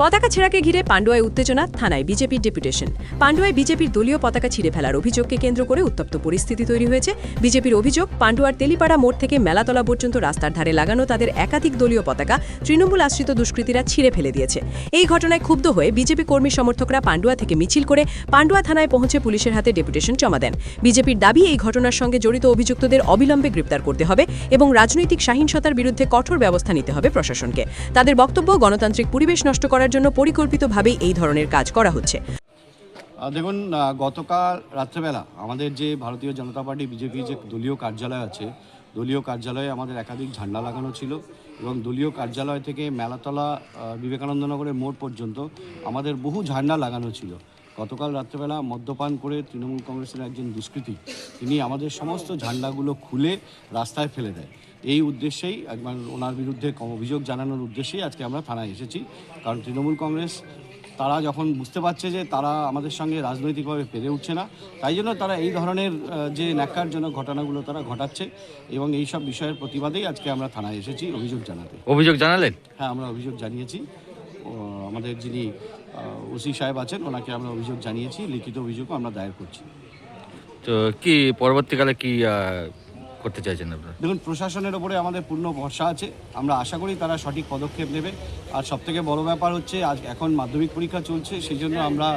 পতাকা ছেঁড়াকে ঘিরে পাণ্ডুয়ায় উত্তেজনা, থানায় বিজেপির ডেপুটেশন। পাণ্ডুয়ায় বিজেপির দলীয় পতাকা ছিঁড়ে ফেলার অভিযোগকে কেন্দ্র করে উত্তপ্ত পরিস্থিতি তৈরি হয়েছে। বিজেপির অভিযোগ, পাণ্ডুয়ার তেলিপাড়া মোড় থেকে মেলাতলা পর্যন্ত রাস্তার ধারে লাগানো তাদের একাধিক দলীয় পতাকা তৃণমূল আশ্রিত দুষ্কৃতীরা ছিঁড়ে ফেলে দিয়েছে। এই ঘটনায় ক্ষুব্ধ হয়ে বিজেপি কর্মী সমর্থকরা পাণ্ডুয়া থেকে মিছিল করে পাণ্ডুয়া থানায় পৌঁছে পুলিশের হাতে ডেপুটেশন জমা দেন। বিজেপির দাবি, এই ঘটনার সঙ্গে জড়িত অভিযুক্তদের অবিলম্বে গ্রেপ্তার করতে হবে এবং রাজনৈতিক সহিংসতার বিরুদ্ধে কঠোর ব্যবস্থা নিতে হবে প্রশাসনকে। তাদের বক্তব্য, গণতান্ত্রিক পরিবেশ নষ্ট করার জন্য পরিকল্পিতভাবেই এই ধরনের কাজ করা হচ্ছে। দেখুন গতকাল রাত্রেবেলা আমাদের যে ভারতীয় জনতা পার্টি, বিজেপি যে দলীয় কার্যালয় আছে, দলীয় কার্যালয়ে আমাদের একাধিক ঝান্ডা লাগানো ছিল এবং দলীয় কার্যালয় থেকে মেলাতলা বিবেকানন্দনগরের মোড় পর্যন্ত আমাদের বহু ঝান্ডা লাগানো ছিল। গতকাল রাত্রেবেলা মদ্যপান করে তৃণমূল কংগ্রেসের একজন দুষ্কৃতী, তিনি আমাদের সমস্ত ঝান্ডাগুলো খুলে রাস্তায় ফেলে দেয়। এই উদ্দেশ্যেই একবার ওনার বিরুদ্ধে অভিযোগ জানানোর উদ্দেশ্যেই আজকে আমরা থানায় এসেছি। কারণ তৃণমূল কংগ্রেস তারা যখন বুঝতে পারছে যে তারা আমাদের সঙ্গে রাজনৈতিকভাবে পেরে উঠছে না তাই জন্য তারা এই ধরনের যে ন্যাক্কারজনক ঘটনাগুলো তারা ঘটাচ্ছে এবং এই সব বিষয়ের প্রতিবাদেই আজকে আমরা থানায় এসেছি অভিযোগ জানাতে। অভিযোগ জানালেন? হ্যাঁ আমরা অভিযোগ জানিয়েছি। আমাদের যিনি ওসি সাহেব আছেন ওনাকে আমরা অভিযোগ জানিয়েছি লিখিত অভিযোগও আমরা দায়ের করছি। তো কি পরবর্তীকালে কি করতে চাইছেন আপনারা? দেখুন, প্রশাসনের ওপরে আমাদের পূর্ণ ভরসা আছে। আমরা আশা করি তারা সঠিক পদক্ষেপ নেবে। আর সবথেকে বড় ব্যাপার হচ্ছে, আজ এখন মাধ্যমিক পরীক্ষা চলছে সেই জন্য আমরা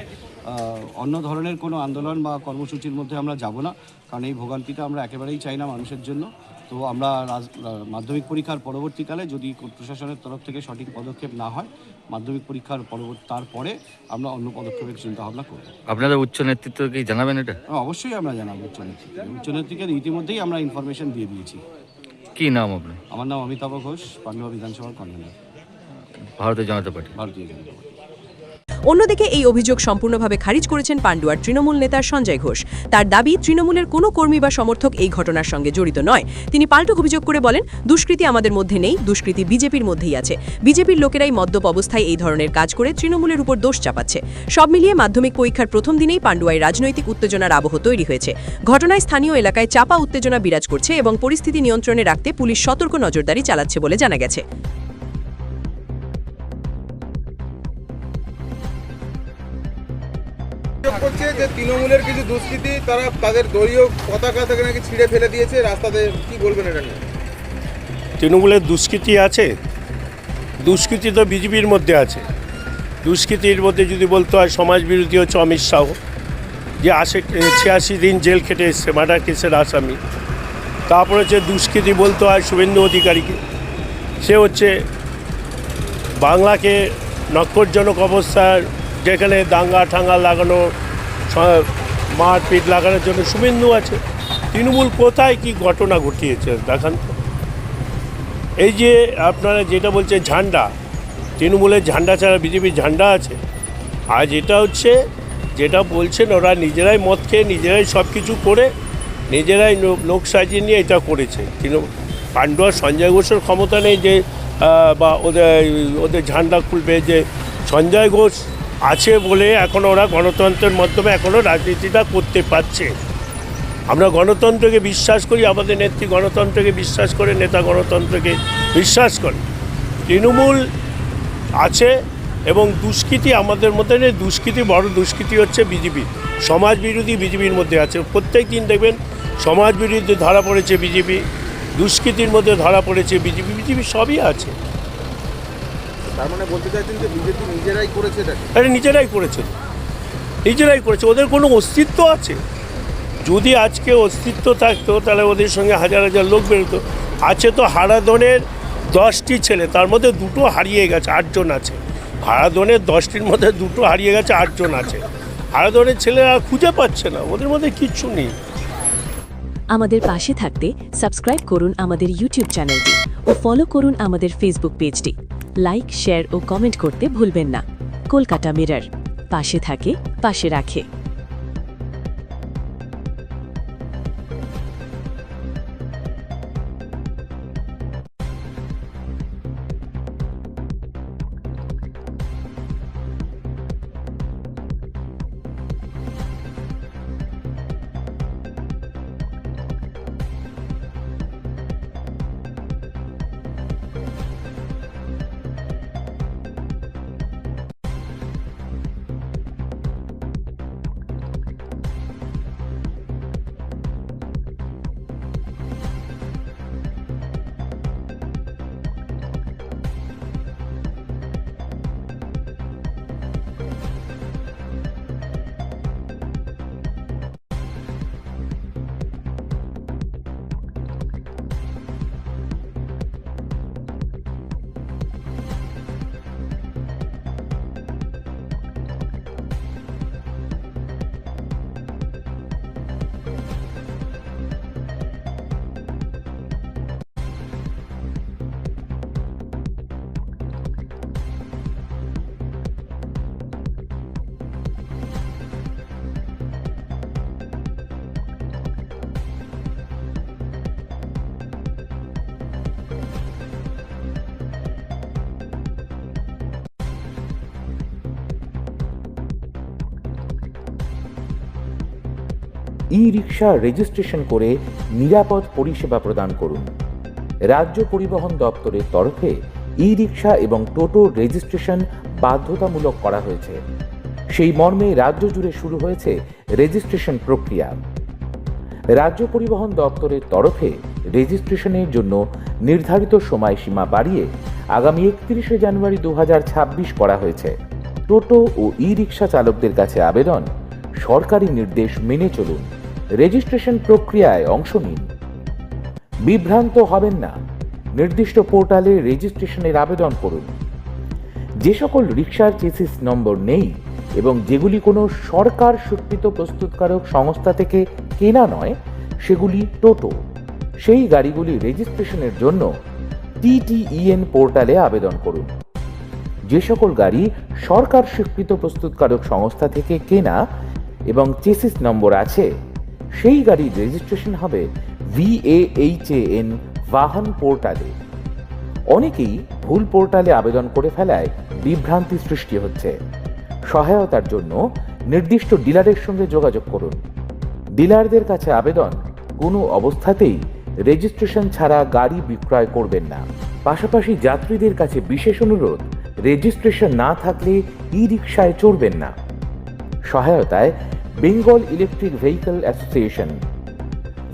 অন্য ধরনের কোনো আন্দোলন বা কর্মসূচির মধ্যে আমরা যাব না। কারণ এই ভোগান্তিটা আমরা একেবারেই চাই না মানুষের জন্য। তো আমরা মাধ্যমিক পরীক্ষার পরবর্তীকালে যদি প্রশাসনের তরফ থেকে সঠিক পদক্ষেপ না হয় মাধ্যমিক পরীক্ষার পরবর্তী তারপরে আমরা অন্য পদক্ষেপের চিন্তা ভাবনা করব। আপনাদের উচ্চ নেতৃত্ব কি জানাবেন এটা? হ্যাঁ, অবশ্যই আমরা জানাব উচ্চ নেতৃত্বে উচ্চ নেতৃত্বে ইতিমধ্যেই আমরা ইনফরমেশন দিয়ে দিয়েছি। কি নাম আপনার? আমার নাম অমিতাভ ঘোষ পান্ডুয়া বিধানসভার কনভেনর। ভারতীয় জনতা পার্টি। ভারতীয় জনতা পার্টি। অন্যদিকে এই অভিযোগ সম্পূর্ণভাবে খারিজ করেছেন পাণ্ডুয়ার তৃণমূল নেতা সঞ্জয় ঘোষ। তার দাবি, তৃণমূলের কোনো কর্মী বা সমর্থক এই ঘটনার সঙ্গে জড়িত নয়। তিনি পাল্টো অভিযোগ করে বলেন, দুষ্কৃতী আমাদের মধ্যে নেই, দুষ্কৃতী বিজেপির মধ্যেই আছে। বিজেপির লোকেরাই মদ্যপ অবস্থায় এই ধরনের কাজ করে তৃণমূলের উপর দোষ চাপাচ্ছে। সব মিলিয়ে মাধ্যমিক পরীক্ষার প্রথম দিনেই পাণ্ডুয়ায় রাজনৈতিক উত্তেজনার আবহ তৈরি হয়েছে। ঘটনায় স্থানীয় এলাকায় চাপা উত্তেজনা বিরাজ করছে এবং পরিস্থিতি নিয়ন্ত্রণে রাখতে পুলিশ সতর্ক নজরদারি চালাচ্ছে বলে জানা গেছে। করছে যে তৃণমূলের কিছু দুষ্কৃতী, তারা তাদের দলীয় পতাকা থেকে নাকি ছিঁড়ে ফেলে দিয়েছে, রাস্তাতে কি বলবেন এটা নিয়ে? তৃণমূলের দুষ্কৃতি আছে, দুষ্কৃতি তো বিজেপির মধ্যে আছে। দুষ্কৃতির মধ্যে যদি বলতে হয় সমাজ বিরোধী হচ্ছে অমিত শাহ, যে আশে ছিয়াশি দিন জেল খেটে এসছে, মার্ডার কেসের আসামি। তারপরে হচ্ছে দুষ্কৃতি বলতে হয় শুভেন্দু অধিকারীকে। সে হচ্ছে বাংলাকে নক্ষরজনক অবস্থার যেখানে দাঙ্গা ঠাঙ্গা লাগানো মারপিট লাগানোর জন্য শুভেন্দু আছে। তৃণমূল কোথায় কি ঘটনা ঘটিয়েছে? দেখান তো। এই যে আপনারা যেটা বলছেন ঝান্ডা তৃণমূলের ঝান্ডা ছাড়া বিজেপির ঝান্ডা আছে। আর যেটা হচ্ছে, যেটা বলছেন ওরা নিজেরাই মদ খেয়ে নিজেরাই সব কিছু করে নিজেরাই লোক সাজিয়ে নিয়ে এটা করেছে। তৃণমূল পাণ্ডুয়া সঞ্জয় ঘোষের ক্ষমতা নেই যে বা ওদের ওদের ঝান্ডা খুলবে যে সঞ্জয় ঘোষ আছে বলে এখন ওরা গণতন্ত্রের মাধ্যমে এখনও রাজনীতিটা করতে পারছে। আমরা গণতন্ত্রকে বিশ্বাস করি, আমাদের নেত্রী গণতন্ত্রকে বিশ্বাস করে, নেতা গণতন্ত্রকে বিশ্বাস করে। তৃণমূল আছে এবং দুষ্কৃতি আমাদের মধ্যে নেই। দুষ্কৃতি বড় দুষ্কৃতি হচ্ছে বিজেপি। সমাজ বিরোধী বিজেপির মধ্যে আছে। প্রত্যেক দিন দেখবেন সমাজ বিরোধী ধরা পড়েছে বিজেপি, দুষ্কৃতির মধ্যে ধরা পড়েছে বিজেপি। বিজেপি সবই আছে। তার মানে বলতে চাইছেন যে বিজেপি নিজেরাই করেছে এটা নিজেরাই করেছে। নিজেরাই করেছে। ওদের কোনো অস্তিত্ব আছে? যদি আজকে অস্তিত্ব থাকতো তাহলে ওদের সঙ্গে হাজার হাজার লোক বেরোতো। আছে তো হারাদনের দশটি ছেলে তার মধ্যে দুটো হারিয়ে গেছে আটজন আছে। হারাদনের দশটির মধ্যে দুটো হারিয়ে গেছে আটজন আছে। হারাদনের ছেলেরা খুঁজে পাচ্ছে না ওদের মধ্যে কিচ্ছু নেই। আমাদের পাশে থাকতে সাবস্ক্রাইব করুন আমাদের ইউটিউব চ্যানেলটি ও ফলো করুন আমাদের ফেসবুক পেজটি। লাইক শেয়ার ও কমেন্ট করতে ভুলবেন না। কলকাতা মিরর পাশে থাকে পাশে রাখে। ই রিক্সা রেজিস্ট্রেশন করে নিরাপদ পরিষেবা প্রদান করুন। রাজ্য পরিবহন দপ্তরের তরফে ই রিক্সা এবং টোটো রেজিস্ট্রেশন বাধ্যতামূলক করা হয়েছে। সেই মর্মে রাজ্য জুড়ে শুরু হয়েছে রেজিস্ট্রেশন প্রক্রিয়া। রাজ্য পরিবহন দপ্তরের তরফে রেজিস্ট্রেশনের জন্য নির্ধারিত সময়সীমা বাড়িয়ে আগামী একত্রিশে জানুয়ারি দু হাজার ছাব্বিশ করা হয়েছে। টোটো ও ই রিক্সা চালকদের কাছে আবেদন, সরকারি নির্দেশ মেনে চলুন। রেজিস্ট্রেশন প্রক্রিয়ায় অংশ নিন। বিভ্রান্ত হবেন না। নির্দিষ্ট পোর্টালে রেজিস্ট্রেশনের আবেদন করুন। যে সকল রিক্সার চেসিস নম্বর নেই এবং যেগুলি কোনো সরকার স্বীকৃত প্রস্তুতকারক সংস্থা থেকে কেনা নয়, সেগুলি টোটো। সেই গাড়িগুলি রেজিস্ট্রেশনের জন্য টিটিইএন পোর্টালে আবেদন করুন। যে সকল গাড়ি সরকার স্বীকৃত প্রস্তুতকারক সংস্থা থেকে কেনা এবং চেসিস নম্বর আছে সেই গাড়ির রেজিস্ট্রেশন হবে ভিএএইচএএন বাহন পোর্টালে। অনেকেই ভুল পোর্টালে আবেদন করে ফেলায় বিভ্রান্তি সৃষ্টি হচ্ছে। সহায়তার জন্য নির্দিষ্ট ডিলারের সঙ্গে যোগাযোগ করুন। ডিলারদের কাছে আবেদন কোনো অবস্থাতেই রেজিস্ট্রেশন ছাড়া গাড়ি বিক্রয় করবেন না। পাশাপাশি যাত্রীদের কাছে বিশেষ অনুরোধ, রেজিস্ট্রেশন না থাকলে ই রিক্সায় চড়বেন না। সহায়তায় Bengal electric vehicle association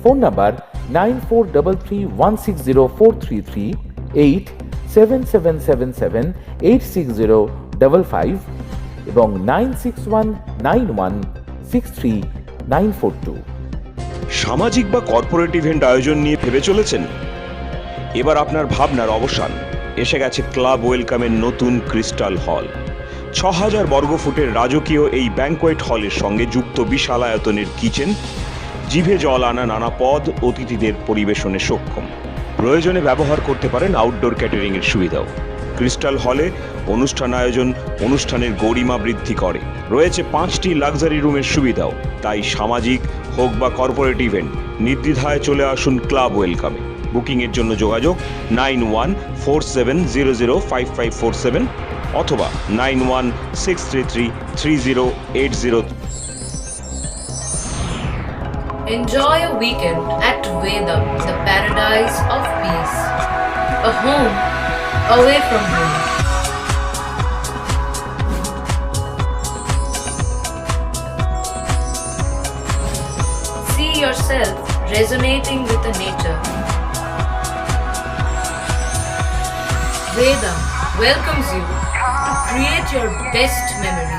phone number nine four double three one six zero four three three eight seven seven seven seven eight six zero double five এবং nine six one nine one six three nine four two সামাজিক বা corporate event আয়োজন নিয়ে ভেবে চলেছেন? এবার আপনার ভাবনার অবসান। এসে গেছে ক্লাব ওয়েলকামের নতুন ক্রিস্টাল হল ছ হাজার বর্গফুটের রাজকীয় এই ব্যাংকোয়েট হলের সঙ্গে যুক্ত বিশাল আয়তনের কিচেন জিভে জল আনা নানা পদ, অতিথিদের পরিবেশনে সক্ষম। প্রয়োজনে ব্যবহার করতে পারেন আউটডোর ক্যাটারিংয়ের সুবিধাও। ক্রিস্টাল হলে অনুষ্ঠান আয়োজন অনুষ্ঠানের গরিমা বৃদ্ধি করে। রয়েছে পাঁচটি লাক্সারি রুমের সুবিধাও। তাই সামাজিক হোক বা কর্পোরেট ইভেন্ট নির্দ্বিধায় চলে আসুন ক্লাব ওয়েলকামে বুকিংয়ের জন্য যোগাযোগ nine one four seven zero zero five five four seven অথবা nine one six three three three zero eight zero Enjoy a weekend at Vedam, the paradise of peace. A home away from home. See yourself resonating with the nature. Vedam welcomes you to create your best memories.